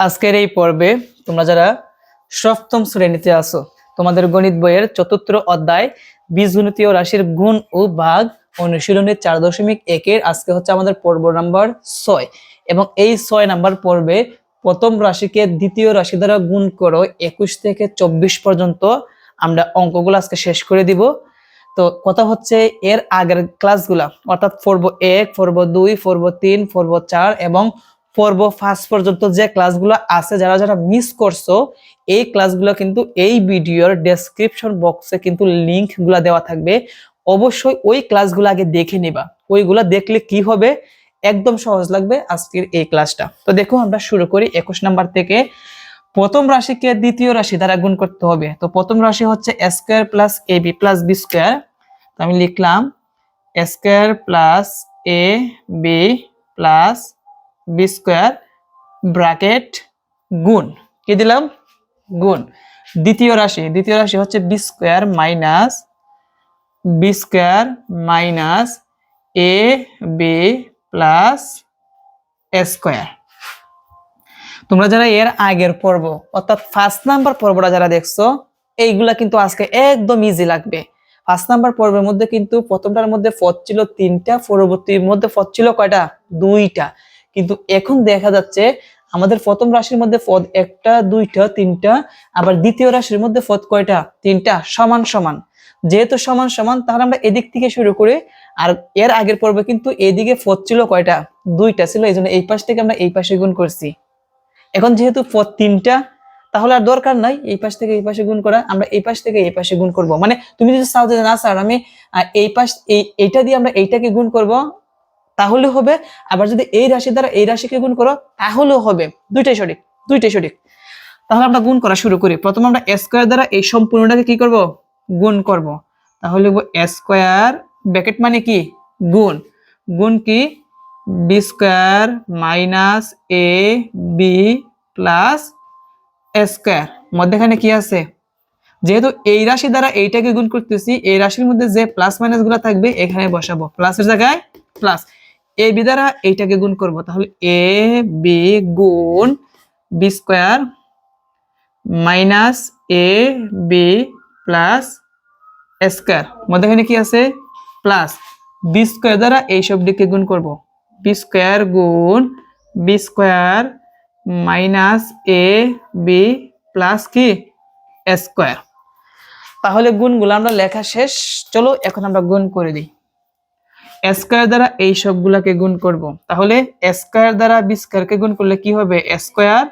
আজকের এই পর্বে তোমরা যারা সপ্তম শ্রেণীতে আছো, তোমাদের গণিত বইয়ের চতুর্থ অধ্যায় বীজগণিতীয় রাশির গুণ ও ভাগ অনুশীলনের চার দশমিক একের আজকে হচ্ছে আমাদের পর্ব নাম্বার ছয়। এবং এই ছয় নাম্বার পর্বে প্রথম রাশিকে দ্বিতীয় রাশি দ্বারা গুণ করো একুশ থেকে চব্বিশ পর্যন্ত। আমরা অঙ্কগুলো আজকে শেষ করে দিব। তো কথা হচ্ছে এর আগের ক্লাসগুলা অর্থাৎ পর্ব এক, পর্ব দুই, পর্ব তিন, পর্ব চার এবং পর্ব ফার্স্ট পর্যন্ত যে ক্লাসগুলো আছে, যারা যারা মিস করছ, এই ক্লাসগুলো কিন্তু এই ভিডিওর ডেসক্রিপশন বক্সে কিন্তু লিঙ্কগুলো দেওয়া থাকবে। অবশ্যই ওই ক্লাসগুলো আগে দেখে নিবা। ওইগুলো দেখলে কি হবে? একদম সহজ লাগবে আজকের এই ক্লাসটা তো দেখো, আমরা শুরু করি একুশ নাম্বার থেকে। প্রথম রাশিকে দ্বিতীয় রাশি দ্বারা গুণ করতে হবে। তো প্রথম রাশি হচ্ছে square plus A B plus B square আমি লিখলাম square plus A B plus B square bracket গুণ। কি দিলাম? গুণ। দ্বিতীয় রাশি। দ্বিতীয় রাশি হচ্ছে B square minus B square minus A B plus square তোমরা যারা এর আগের পর্ব, অর্থাৎ ফার্স্ট নাম্বার পর্বটা যারা দেখছ, এইগুলা কিন্তু আজকে একদম ইজি লাগবে। ফার্স্ট নাম্বার পর্বের মধ্যে কিন্তু প্রথমটার মধ্যে পদ ছিল তিনটা, পরবর্তীর মধ্যে পদ ছিল কয়টা? দুইটা। কিন্তু এখন দেখা যাচ্ছে আমাদের প্রথম রাশির মধ্যে পদ একটা, দুইটা, তিনটা, আবার দ্বিতীয় রাশির মধ্যে পদ কয়টা? তিনটা, সমান সমান। যেহেতু সমান সমান, তাহলে আমরা এদিক থেকে শুরু করে। আর এর আগের পর্বে কিন্তু এদিকে পদ ছিল কয়টা? দুইটা ছিল, এই জন্য এই পাশ থেকে আমরা এই পাশে গুণ করছি। এখন যেহেতু পদ তিনটা, তাহলে আর দরকার নাই এই পাশ থেকে এই পাশে গুণ করা, আমরা এই পাশ থেকে এই পাশে গুণ করব। মানে তুমি যদি চাও যে না, স্যার, আমি এই পাশ, এই, এইটা দিয়ে আমরা এইটাকে গুণ করব তাহলে হবে, আবার যদি এই রাশি দ্বারা এই রাশিকে গুণ করো, তাহলেও হবে। দুইটাই সঠিক দুইটাই সঠিক। তাহলে আমরা গুণ করা শুরু করি। প্রথমে আমরা স্কোয়ার দ্বারা এই সম্পূর্ণটাকে কি করব? গুণ করব। তাহলে স্কোয়ার ব্র্যাকেট মানে কি? গুণ। গুণ কি? B square minus A B plus square মধ্যেখানে কি আছে? যেহেতু এই রাশি দ্বারা এইটাকে গুণ করতেছি, এই রাশির মধ্যে যে প্লাস মাইনাসগুলো থাকবে, এখানে বসাবো। প্লাসের জায়গায় প্লাস এ বি দ্বারা এইটাকে গুণ করব। তাহলে এ বি গুণ B square minus A B plus square. মধ্যেখানে কি আছে? প্লাস। বি স্কোয়ার দ্বারা এই সবটিকে গুণ করব। বি স্কোয়ার গুণ B square minus A B plus কি? স্কোয়ার। তাহলে গুণগুলো আমরা লেখা শেষ। চলো এখন আমরা গুণ করে দিই। স্কোয়ার দ্বারা এই সবগুলাকে গুণ করব। তাহলে স্কোয়ার দ্বারা বি স্কোয়ারকে গুণ করলে কি হবে? স্কোয়ার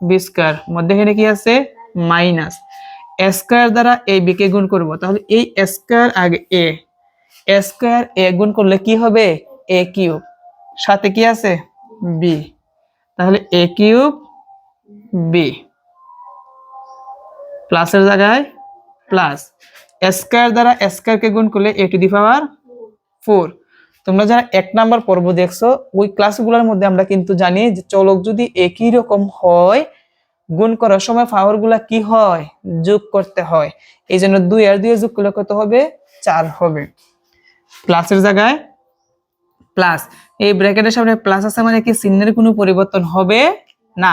বি স্কোয়ার মধ্যেখানে কি আছে? মাইনাস স্কোয়ার দ্বারা এ বি কে গুণ করব। তাহলে এই স্কোয়ার আগে এ স্কোয়ার এ গুণ করলে কি হবে? এ কিউব সাথে কি আছে? বি তাহলে এ কিউব বি প্লাসের জায়গায় প্লাস স্কোয়ার দ্বারা স্কোয়ার কে গুণ করলে এ টু দি পাওয়ার ফোর। তোমরা যারা এক নাম্বার পর্ব দেখছ, ওই ক্লাসগুলোর মধ্যে আমরা কিন্তু জানি যে চলক যদি একই রকম হয়, গুণ করার সময় পাওয়ারগুলা কি হয়? যোগ করতে হয়। এই জন্য দুই আর দুই যোগ করলে কত হবে? চার হবে। প্লাসের জায়গায় প্লাস এই ব্র্যাকেটের সামনে প্লাস আছে মানে কি চিহ্নের কোনো পরিবর্তন হবে না।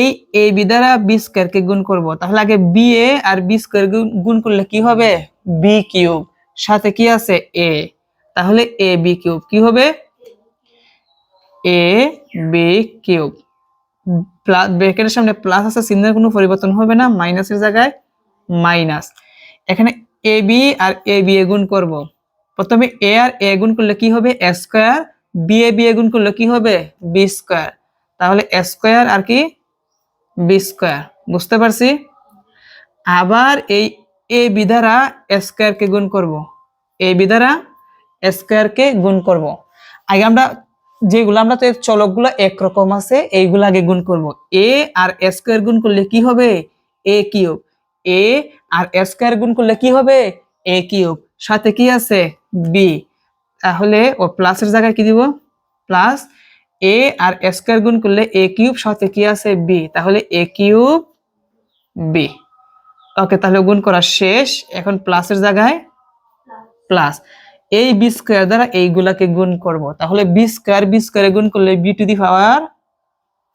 এই এ বি দ্বারা বি স্কোয়ার কে গুণ করব। তাহলে আগে বি এ আর বি স্কোয়ার গুণ করলে কি হবে? বি কিউব সাথে কি আছে? এ তাহলে এ বি কিউব কি হবে? A B cube. ব্র্যাকেটের সামনে প্লাস আছে, চিহ্নের কোনো পরিবর্তন হবে না, মাইনাসের জায়গায় মাইনাস। এখানে A B R A B এ গুণ করব। প্রথমে এ আর এ গুণ করলে কি হবে? A square. B A B এ গুণ করলে কি হবে? B square. তাহলে এ স্কোয়ার আর কি? B square. বুঝতে পারছি? আবার এই এ বি দ্বারা স্কোয়ার কে গুণ করব। এ বি দ্বারা স্কোয়ার কে গুণ করব। আগে আমরা যেগুলো আমরা তো এর চলকগুলো একরকম আছে, এইগুলো আগে গুণ করব। এ আর স্কোয়ার গুণ করলে কি হবে? A cube. A R square গুণ করলে কি হবে? A cube. সাথে কি আছে? বি তাহলে ও প্লাসের জায়গায় কি দিব? প্লাস এ আর স্কোয়ার গুণ করলে এ কিউব, সাথে কি আছে? বি তাহলে এ কিউব বি ওকে, তাহলে গুণ করা শেষ। এখন প্লাসের জায়গায় প্লাস এই বি স্কোয়ার দ্বারা এইগুলাকে গুণ করব। তাহলে বি স্কোয়ার বি স্কোয়ারে গুণ করলে B to the power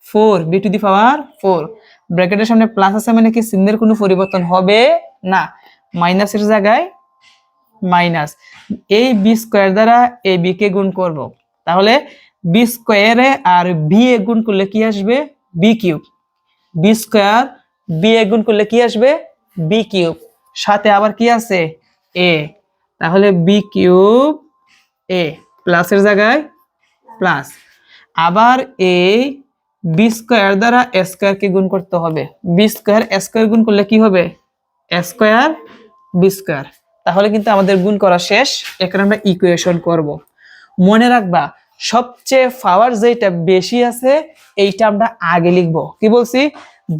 four B to the power four ব্র্যাকেটের সামনে প্লাস আছে মানে কি? চিহ্নের কোনো পরিবর্তন হবে না। মাইনাসের জায়গায় মাইনাস এই বি স্কোয়ার দ্বারা এ বি কে গুণ করব। তাহলে বি স্কোয়ারে আর বি এ গুণ করলে কি আসবে? B cube B square B এ গুণ করলে কি আসবে? বি কিউব সাথে আবার কি আছে? এ তাহলে বি কিউব এ প্লাসের জায়গায় প্লাস। আবার এই বি স্কোয়ার দ্বারা স্কোয়ার কে গুণ করতে হবে। বি স্কোয়ার স্কোয়ার গুণ করলে কি হবে? স্কোয়ার বি স্কোয়ার তাহলে কিন্তু আমাদের গুণ করা শেষ। এখানে আমরা ইকুয়েশন করব। মনে রাখবা, সবচেয়ে পাওয়ার যেটা বেশি আছে, এইটা আমরা আগে লিখব। কি বলছি?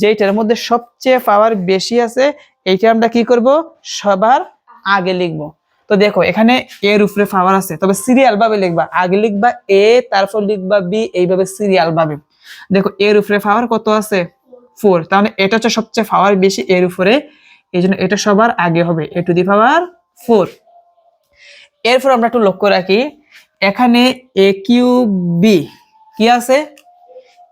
যেটার মধ্যে সবচেয়ে পাওয়ার বেশি আছে, এইটা আমরা কি করব? সবার আগে লিখব। তো দেখো, এখানে এর উপরে পাওয়ার আছে, তবে সিরিয়াল ভাবে লিখবা। আগে লিখবা এ তারপর লিখবা বি এইভাবে সিরিয়াল ভাবে। দেখো এর উপরে পাওয়ার কত আছে? ফোর তাহলে এটা হচ্ছে সবচেয়ে পাওয়ার বেশি এর উপরে। এই জন্য এটা সবার আগে হবে এ টু দি পাওয়ার ফোর এরপর আমরা একটু লক্ষ্য রাখি, এখানে এ কিউ বি কি আছে?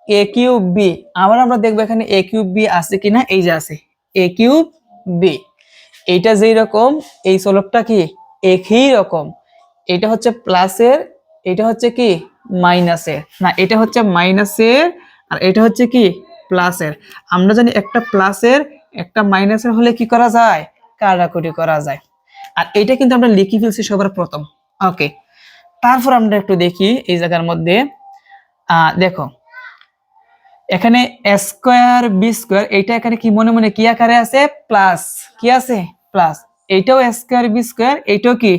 এ কিউ বি আবার আমরা দেখব এখানে এ কিউব বি আছে কিনা, এই যে আছে। এ কিউব বি এইটা যেই রকম, এই সলভটা কি? একই রকম। এটা হচ্ছে প্লাসের এটা হচ্ছে কি? মাইনাসের না, এটা হচ্ছে মাইনাসের আর এটা হচ্ছে কি? প্লাসের আমরা জানি একটা প্লাসের একটা মাইনাসের হলে কি করা যায়? কাটাকুটি করা যায়। আর এটা কিন্তু আমরা লিখে ফেলছি সবার প্রথম। ওকে তারপর আমরা একটু দেখি এই জায়গার মধ্যে। দেখো। এখানে স্কোয়ার বি স্কোয়ার এইটা এখানে কি মনে মনে কি আকারে আছে? প্লাস কি আছে? প্লাস এইটাও স্কোয়ার বি স্কোয়ার এইটাও কি?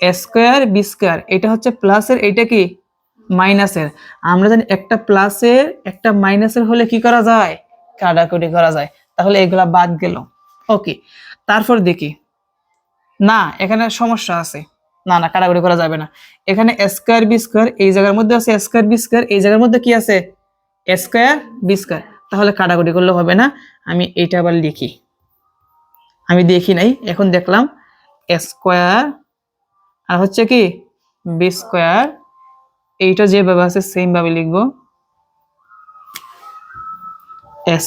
স্কোয়ার বি স্কোয়ার এটা হচ্ছে প্লাসের এইটা কি? মাইনাসের আমরা জানি একটা প্লাসের একটা মাইনাসের হলে কি করা যায়? কাটাকুটি করা যায়। তাহলে এগুলা বাদ গেল। ওকে তারপর দেখি। না, এখানে সমস্যা আছে। না না, কাটাকুটি করা যাবে না। এখানে স্কোয়ার বি স্কোয়ার এই জায়গার মধ্যে আছে স্কোয়ার বি স্কোয়ার এই জায়গার মধ্যে কি আছে? স্কোয়ার বি স্কোয়ার তাহলে কাটাকুটি করলে হবে না। আমি এটা আবার লিখি। আমি দেখি নাই, এখন দেখলাম স্কোয়ার আর হচ্ছে কি বি স্কোয়ার এইটা যেভাবে আছে সেম ভাবে লিখব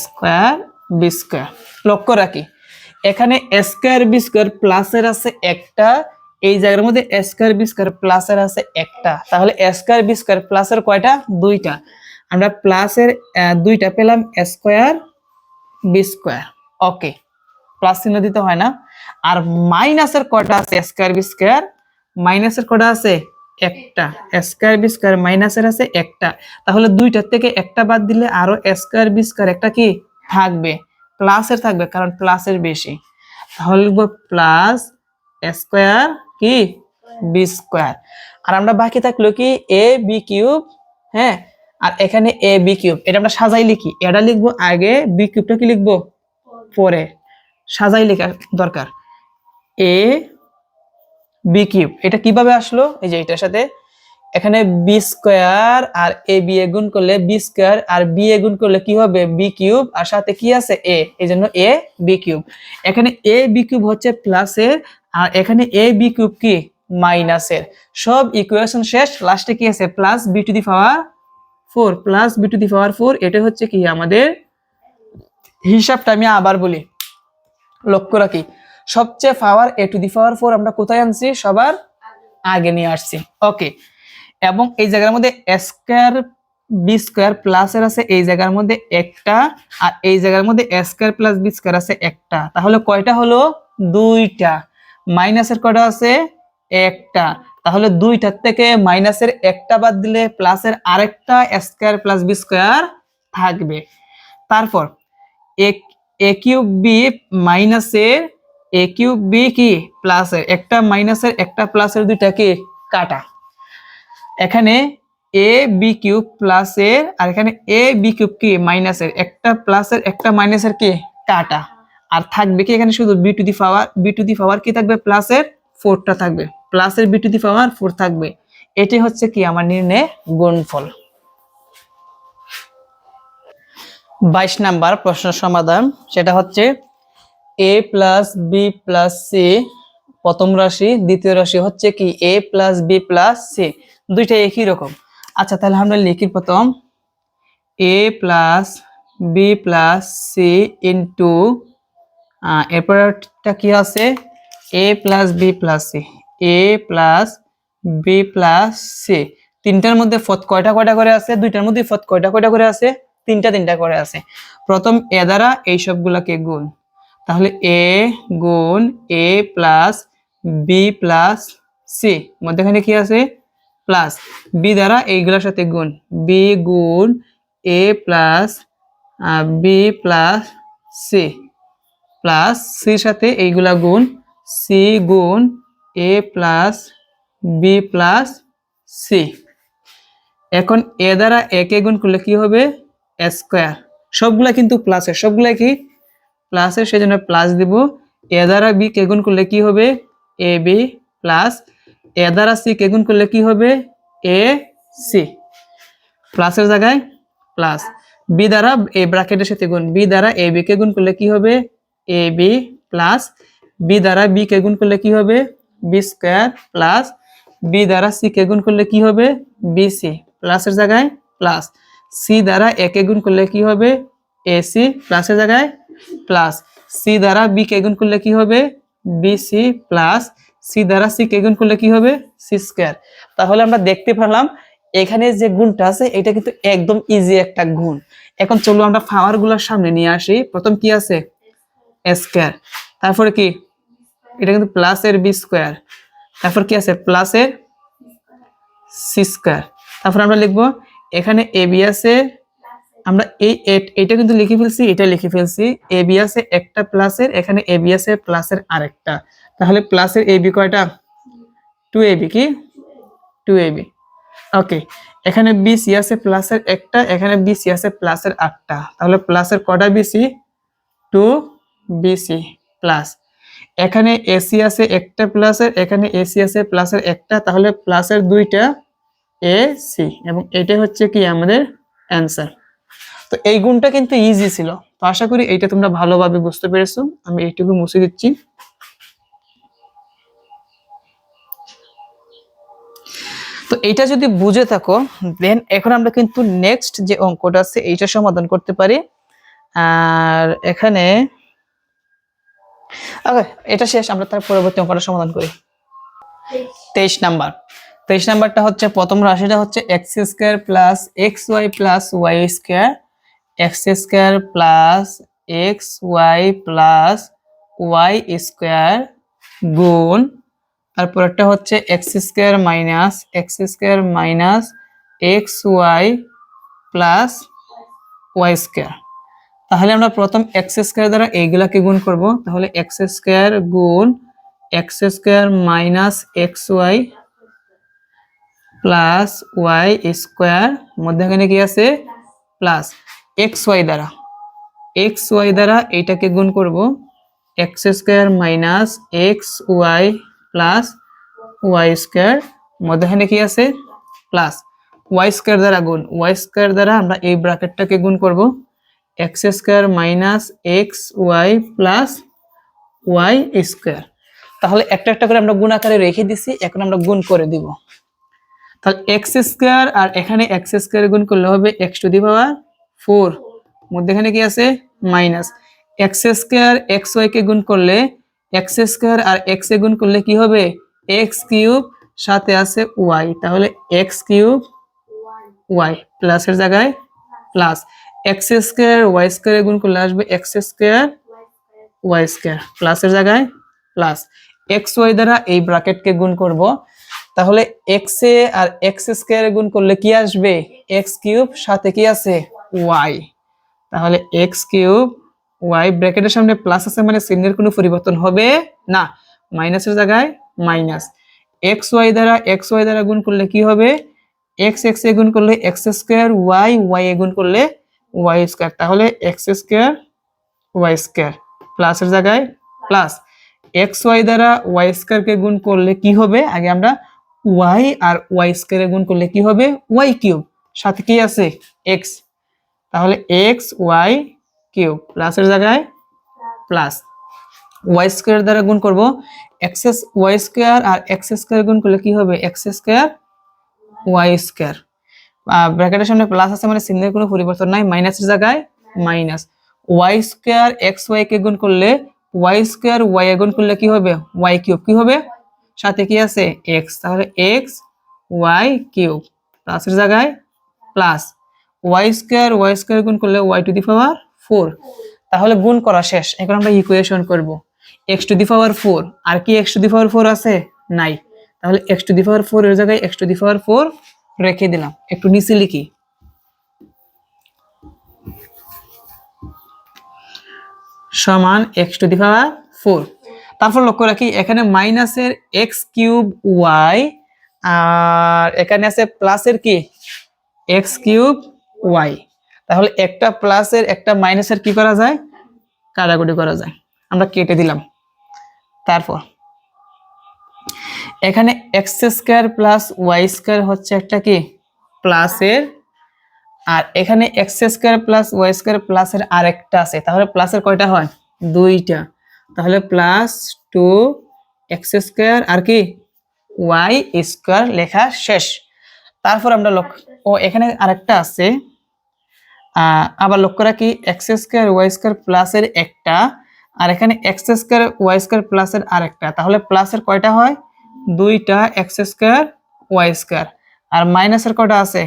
স্কোয়ার বি স্কোয়ার লক্ষ্য রাখি, এখানে স্কোয়ার বি স্কোয়ার প্লাসের আছে একটা, এই জায়গার মধ্যে স্কোয়ার বি স্কোয়ার প্লাসের আছে একটা। তাহলে স্কোয়ার বি স্কোয়ার প্লাসের কয়টা? দুইটা। আমরা প্লাসের দুইটা পেলাম square B square okay plus চিহ্ন দিতে হয় না। আর মাইনাসের কয়টা আছে? Square B square. মাইনাসের কয়টা আছে? একটা। স্কোয়ার বি স্কোয়ার মাইনাসের আছে একটা। তাহলে দুইটার থেকে একটা বাদ দিলে আরও স্কোয়ার বি স্কোয়ার একটা কি? থাকবে। প্লাসের থাকবে, কারণ প্লাসের বেশি। তাহলে প্লাস স্কোয়ার কি? B square. আর আমরা বাকি থাকল কি? এ, বি কিউব হ্যাঁ? আর এখানে এ, বি কিউব। এটা আমরা সাজাই লিখি। এটা লিখব আগে, বি কিউবটা কি লিখব? পরে। সাজাই লেখা দরকার। এ বি কিউব এটা কীভাবে আসলো? এই যে এটার সাথে এখানে বি স্কোয়ার আর এ বি এ গুণ করলে বি স্কোয়ার আর বি এ গুণ করলে কি হবে? বি কিউব আর সাথে কি আছে? এ এই জন্য এ বি কিউব এখানে এ বি কিউব হচ্ছে প্লাসের আর এখানে এ বি কিউব কি? মাইনাসের সব ইকুয়েশন শেষ। লাস্টে কি আছে? Plus B to the power four plus B to the power four এটা হচ্ছে কি? আমাদের হিসাবটা আমি আবার বলি। লক্ষ্য রাখি। সবচেয়ে পাওয়ার এ টু দি পাওয়ার ফোর আমরা কোথায় আনছি? সবার আগে নিয়ে আসছি। ওকে এবং এই জায়গার মধ্যে স্কোয়ার বি স্কোয়ার প্লাসের আছে, এই জায়গার মধ্যে একটা, আর এই জায়গার মধ্যে স্কোয়ার প্লাস বি স্কোয়ার আছে একটা। তাহলে কয়টা হলো? দুইটা। মাইনাসের কয়টা আছে? একটা। তাহলে দুইটার থেকে মাইনাসের একটা বাদ দিলে প্লাসের আরেকটা স্কোয়ার প্লাস বি স্কোয়ার থাকবে। তারপর এ বি মাইনাসের এ বি কি? প্লাসের একটা মাইনাসের একটা প্লাসের কাটা। এখানে এ বি প্লাসের আর এখানে এ বি কিউব কি? মাইনাসের একটা প্লাসের একটা মাইনাসের কাটা। আর থাকবে কি এখানে শুধু B to the power B to the power কি থাকবে? প্লাসের ফোরটা থাকবে। প্লাসের B to the power four থাকবে। এটি হচ্ছে কি? আমার নির্ণয় গুণফল। বাইশ নাম্বার প্রশ্ন সমাধান, সেটা হচ্ছে A plus B plus C প্রথম রাশি, দ্বিতীয় রাশি হচ্ছে কি A plus B plus C দুইটা একই রকম। আচ্ছা তাহলে আমরা লিখি প্রথম। A plus B plus C into এরপরটা কি আছে? A plus B plus C A plus B plus C তিনটার মধ্যে ফত কয়টা কয়টা করে আছে? দুইটার মধ্যে ফত কয়টা কয়টা করে আছে? তিনটা তিনটা করে আছে। প্রথম এ দ্বারা এই সবগুলাকে গুণ। তাহলে এ গুণ A plus B plus C. মধ্যখানে কি আছে? প্লাস। বি দ্বারা এইগুলোর সাথে গুণ। বি গুণ A plus B plus C. Plus সির সাথে এইগুলা গুণ। সি গুণ A plus B plus C. এখন এ দ্বারা একে গুণ করলে কি হবে? স্কোয়ার সবগুলা কিন্তু প্লাসের সবগুলা কি? প্লাসের সেজন্য প্লাস দিব। এ দ্বারা বি কে গুণ করলে কি হবে? এ বি প্লাস এ দ্বারা সি কে গুণ করলে কি হবে? এ সি প্লাসের জায়গায় প্লাস বি দ্বারা এ ব্র্যাকেটের সাথে গুণ। বি দ্বারা এ বি কে গুণ করলে কি হবে? এ বি প্লাস বি দ্বারা বি কে গুণ করলে কি হবে? বি স্কোয়ার প্লাস বি দ্বারা সি কে গুণ করলে কি হবে? বি সি প্লাসের জায়গায় প্লাস সি দ্বারা এ কে গুণ করলে কি হবে? এ সি প্লাসের জায়গায় প্লাস সি দ্বারা বি কে গুণ করলে কি হবে? বি সি প্লাস সি দ্বারা সি কে গুণ করলে কি হবে? সি স্কোয়ার তাহলে আমরা দেখতে পেলাম এখানে যে গুণটা আছে, এটা কিন্তু একদম ইজি একটা গুণ। এখন চলো আমরা পাওয়ারগুলোর সামনে নিয়ে আসি। প্রথম কি আছে? স্কোয়ার তারপরে কি? এটা কিন্তু প্লাসের বি স্কোয়ার তারপর কি আছে? প্লাসের সি স্কোয়ার তারপর আমরা লিখব এখানে এ বি আমরা এই এট- কিন্তু লিখে ফেলছি, এটা লিখে ফেলছি। এ বি একটা প্লাসের, এখানে এ বি প্লাসের আরেকটা। তাহলে প্লাসের এ বি কয়টা? টু এ বি কি? টু এ বি ওকে এখানে বি সি আছে, প্লাসের একটা, এখানে বি সি আছে, প্লাসের আটটা। তাহলে প্লাসের কটা বিসি টু বিসি প্লাস এখানে এসি আছে, একটা প্লাসের, এখানে এসি আছে, প্লাসের একটা। তাহলে প্লাসের দুইটা এ সি এবং এটা হচ্ছে কি আমাদের অ্যান্সার তো এই গুণটা কিন্তু ইজি ছিল। তো আশা করি এইটা তোমরা ভালোভাবে বুঝতে পেরেছ। আমি এইটুকু মুছে দিচ্ছি। তো এইটা যদি বুঝে থাকো দেন এখন আমরা কিন্তু নেক্সট যে অঙ্কটা আছে, এইটা সমাধান করতে পারি। আর এখানে এটা শেষ, আমরা তার পরবর্তী অঙ্কটা সমাধান করি। তেইশ নাম্বার। তেইশ নাম্বারটা হচ্ছে, প্রথম রাশিটা হচ্ছে X square plus X Y plus Y square X square plus X Y plus Y square গুণ, তারপর একটা হচ্ছে X square minus X square minus X Y plus Y square তাহলে আমরা প্রথম এক্স স্কোয়ার দ্বারা এইগুলাকে গুণ করব। তাহলে এক্স স্কোয়ার গুণ X square minus X Y plus Y square, মধ্যখানে কি আছে? প্লাস এক্স ওয়াই দ্বারা। এক্স ওয়াই দ্বারা এইটাকে গুণ করব। X square minus X Y plus Y square, মধ্যখানে কি আছে? প্লাস ওয়াই স্কোয়ার দ্বারা গুণ। ওয়াই স্কোয়ার দ্বারা আমরা এই ব্র্যাকেটটাকে গুণ করব। X square minus X Y plus Y square. তাহলে একটা একটা করে আমরা গুণ আকারে রেখে দিছি, এখন আমরা গুণ করে দিব। তাহলে এক্স স্কোয়ার আর এখানে এক্স স্কোয়ার গুণ করলে হবে X to the power four মধ্যেখানে কি আছে? Minus X square X Y কে গুণ করলে এক্স স্কোয়ার আর এক্স এ গুণ করলে কি হবে? এক্স কিউব সাথে আছে ওয়াই তাহলে এক্স কিউব ওয়াই প্লাসের জায়গায় plus X square Y square গুণ করলে আসবে এক্স স্কোয়ার ওয়াই স্কোয়ার প্লাসের জায়গায় প্লাস এক্স ওয়াই দ্বারা এই ব্র্যাকেটকে গুণ করব। তাহলে এক্স এ আর এক্স স্কোয়ার গুণ করলে কি আসবে? এক্স কিউব সাথে কি আছে? ওয়াই তাহলে এক্স কিউব ওয়াই ব্র্যাকেটের সামনে প্লাস আছে মানে চিহ্নের কোনো পরিবর্তন হবে না। মাইনাসের জায়গায় মাইনাস এক্স ওয়াই দ্বারা এক্স ওয়াই দ্বারা গুণ করলে কি হবে? এক্স এক্স এ গুণ করলে এক্স স্কোয়ার ওয়াই ওয়াই এ গুণ করলে ওয়াই স্কোয়ার তাহলে এক্স স্কোয়ার ওয়াই স্কোয়ার প্লাসের জায়গায় প্লাস এক্স ওয়াই দ্বারা ওয়াই স্কোয়ারকে গুণ করলে কি হবে? আগে আমরা ওয়াই আর ওয়াই স্কোয়ারে গুণ করলে কি হবে? ওয়াই কিউব সাথে কি আছে? এক্স তাহলে এক্স ওয়াই কিউব প্লাসের জায়গায় প্লাস ওয়াই স্কোয়ার দ্বারা গুণ করব। এক্স ওয়াই স্কোয়ার আর এক্স স্কোয়ার গুণ করলে কি হবে? এক্স স্কোয়ার ওয়াই স্কোয়ার ব্র্যাকেটের সামনে প্লাস আছে মানে চিহ্নের কোনো পরিবর্তন নাই মাইনাসের জায়গায় minus Y square X Y কে গুণ করলে ওয়াই স্কোয়ার ওয়াই গুণ করলে কি হবে? ওয়াই কিউব কি হবে? সাথে কি আছে? এক্স তাহলে এক্স ওয়াই কিউব। প্লাসের জায়গায় plus. Y square Y square গুণ করলে Y to the power four তাহলে গুণ করা শেষ। এখন আমরা ইকুয়েশন করব। X to the power four আর কি X to the power four আছে? নাই। তাহলে X to the power four এর জায়গায় X to the power four রেখে দিলাম। একটু নিচে লিখি। সমান X to the power four তারপর লক্ষ্য রাখি, এখানে মাইনাসের এক্স কিউব ওয়াই আর এখানে আছে প্লাসের কি? এক্স কিউব ওয়াই তাহলে একটা প্লাসের একটা মাইনাসের কি করা যায়? কাটাকুটি করা যায়। আমরা কেটে দিলাম। তারপর, এখানে X square plus Y square হচ্ছে একটা কি? প্লাসের আর এখানে X square plus Y square প্লাসের আরেকটা আছে। তাহলে প্লাসের কয়টা হয়? দুইটা। তাহলে প্লাস টু এক্স স্কোয়ার আর কি? ওয়াই স্কোয়ার লেখা শেষ। তারপর আমরা লক্ষ্য ও এখানে আরেকটা আছে। আবার লক্ষ্য রাখি এক্স স্কোয়ার ওয়াই স্কোয়ার প্লাসের একটা। আর এখানে এক্স স্কোয়ার ওয়াই স্কোয়ার প্লাসের আরেকটা। তাহলে প্লাসের কয়টা হয়? দুইটা এক্স স্কোয়ার ওয়াই স্কোয়ার আর মাইনাসের কয়টা আছে?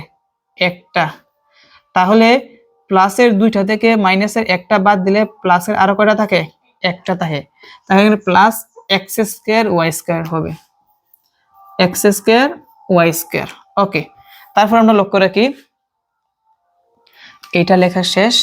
একটা। তাহলে প্লাসের দুইটা থেকে মাইনাসের একটা বাদ দিলে প্লাসের আরও কয়টা থাকে? একটা থাকে তাহলে plus X square Y square হবে। X square Y square okay তারপর আমরা লক্ষ্য রাখি এটা লেখা শেষ।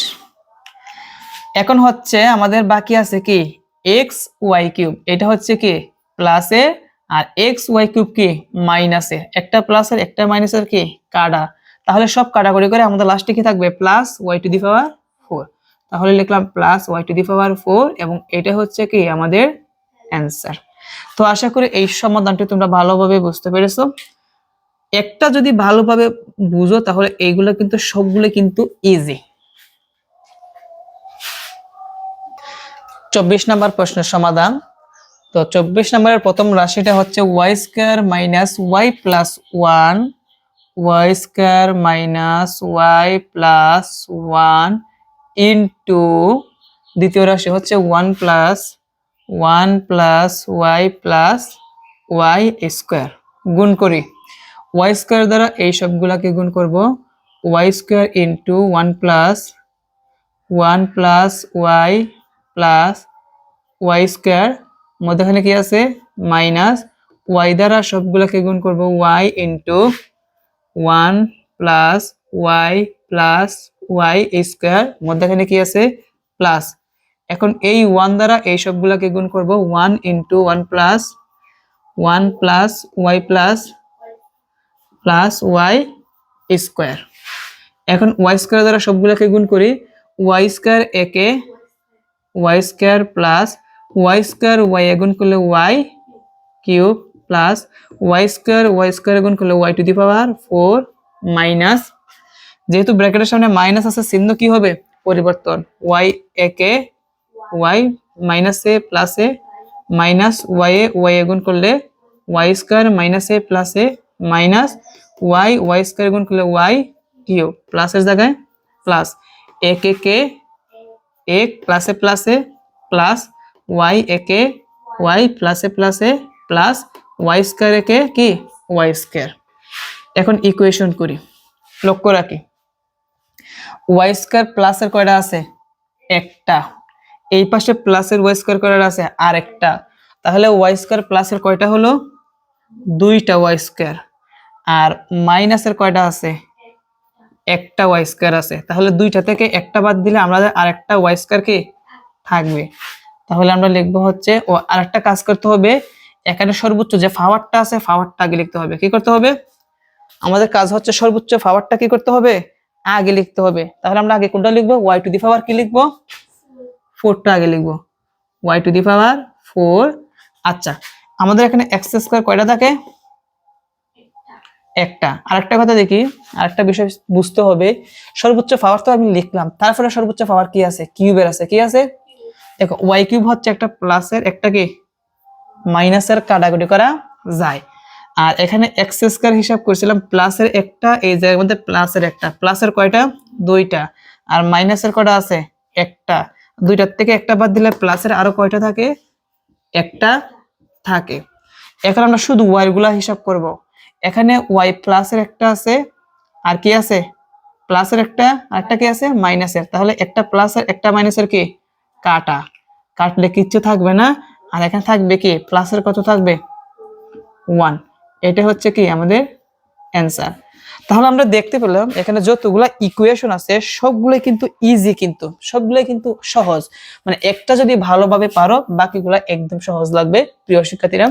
এখন হচ্ছে আমাদের বাকি আছে কি? এক্স ওয়াই কিউব এটা হচ্ছে কি? প্লাসে আর এক্স ওয়াই কিউব কি? মাইনাসে একটা প্লাসের একটা মাইনাসের কি? কাটা। তাহলে সব কাটাকুটি করে আমাদের লাস্টে কি থাকবে? Plus Y to the power four তাহলে লিখলাম plus Y to the power four এবং এটা হচ্ছে কি আমাদের অ্যান্সার তো আশা করি এই সমাধানটি তোমরা ভালোভাবে বুঝতে পেরেছ। একটা যদি ভালোভাবে বুঝো তাহলে এইগুলো কিন্তু সবগুলো কিন্তু ইজি চব্বিশ নম্বর প্রশ্নের সমাধান। তো চব্বিশ নম্বরের প্রথম রাশিটা হচ্ছে y square minus y plus one y square minus y plus one into দ্বিতীয় রাশি হচ্ছে one plus one plus y plus y square গুণ করি। ওয়াই স্কোয়ার দ্বারা এই সবগুলাকে গুণ করব। Y square into one plus one plus y plus y square মধ্যখানে কি আছে? মাইনাস ওয়াই দ্বারা সবগুলোকে গুণ করব। Y into one plus y plus y square মধ্যখানে কি আছে? প্লাস এখন এই ওয়ান দ্বারা এই সবগুলোকে গুণ করব one into one plus one plus y plus plus y square এখন ওয়াই স্কোয়ার দ্বারা সবগুলোকে গুণ করি ওয়াই স্কোয়ার একে y square plus y square y গুণ করলে y cube plus y square y square গুণ করলে y to the power four minus যেহেতু ব্র্যাকেটের সামনে মাইনাস আছে, চিহ্ন কি হবে? পরিবর্তন। ওয়াই একে y minus a plus a minus y a y গুণ করলে y square minus a plus a minus y y square গুণ করলে ওয়াই কিউব প্লাসের জায়গায় প্লাস একে কে এক প্লাসে প্লাসে প্লাস ওয়াই একে ওয়াই প্লাসে প্লাসে প্লাস ওয়াই স্কোয়ার একে কি ওয়াই স্কোয়ার এখন ইকুয়েশন করি। লক্ষ্য রাখি। ওয়াই স্কোয়ার প্লাসের কয়টা আছে? একটা। এই পাশে প্লাসের ওয়াই স্কোয়ার কয়টা আছে? আর একটা তাহলে ওয়াই স্কোয়ার প্লাসের কয়টা হলো? দুইটা ওয়াই স্কোয়ার আর মাইনাসের কয়টা আছে? একটা ওয়াই স্কোয়ার আছে। তাহলে দুইটা থেকে একটা বাদ দিলে আমাদের আরেকটা ওয়াই স্কোয়ার কি? থাকবে। তাহলে আমরা লিখব হচ্ছে, ও আরেকটা কাজ করতে হবে, এখানে সর্বোচ্চ যে ফাওয়ারটা আছে ফাওয়ারটা আগে লিখতে হবে। কি করতে হবে? আমাদের কাজ হচ্ছে সর্বোচ্চ ফাওয়ারটা কি করতে হবে? আগে লিখতে হবে। তাহলে আমরা আগে কোনটা লিখব? ওয়াই টু দি পাওয়ার কি লিখব? ফোরটা আগে লিখব। Y to the power four আচ্ছা। আমাদের এখানে এক্স স্কোয়ার কয়টা থাকে? একটা। আরেকটা কথা দেখি, আরেকটা বিষয় বুঝতে হবে। সর্বোচ্চ পাওয়ার তো আমি লিখলাম। তারপরে সর্বোচ্চ পাওয়ার কি আছে? কিউবের আছে। কি আছে? দেখো ওয়াই কিউব হচ্ছে একটা প্লাসের একটা কি? মাইনাসের কাটাকুটি করা যায়। আর এখানে এক্স স্কোয়ার হিসাব করছিলাম, প্লাসের একটা, এই জায়গার মধ্যে প্লাসের একটা। প্লাসের কয়টা? দুইটা। আর মাইনাসের কয়টা আছে? একটা। দুইটার থেকে একটা বাদ দিলে প্লাসের আরও কয়টা থাকে? একটা থাকে। এখন আমরা শুধু ওয়াই গুলা হিসাব করব। এখানে ওয়াই প্লাসের একটা আছে। আর কি আছে? প্লাসের একটা। আর একটা কি আছে? মাইনাসের তাহলে একটা প্লাসের একটা মাইনাসের কি? কাটা। কাটলে কিচ্ছু থাকবে না। আর এখানে থাকবে কি? প্লাসের কত থাকবে? ওয়ান এটা হচ্ছে কি আমাদের অ্যান্সার তাহলে আমরা দেখতে পেলাম এখানে যতগুলা ইকুয়েশন আছে সবগুলো কিন্তু ইজি কিন্তু সবগুলো কিন্তু সহজ। মানে একটা যদি ভালোভাবে পারো, বাকিগুলা একদম সহজ লাগবে, প্রিয় শিক্ষার্থীরা।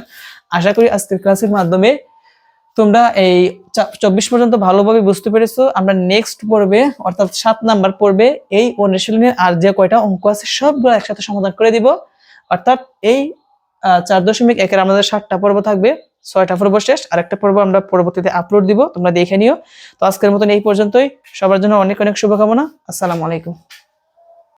আশা করি আজকের ক্লাসের মাধ্যমে তোমরা এই চব্বিশ পর্যন্ত ভালোভাবে বুঝতে পেরেছ। আমরা নেক্সট পর্বে, অর্থাৎ সাত নাম্বার পর্বে, এই অনুশীলনের আর যে কয়টা অঙ্ক আছে, সবগুলো একসাথে সমাধান করে দিব। অর্থাৎ এই চার দশমিক একের আমাদের সাতটা পর্ব থাকবে। ছয়টা পর্ব শেষ আর একটা পর্ব আমরা পরবর্তীতে আপলোড দিব, তোমরা দেখে নিও। তো আজকের মতন এই পর্যন্তই। সবার জন্য অনেক অনেক শুভকামনা। আসসালামু আলাইকুম।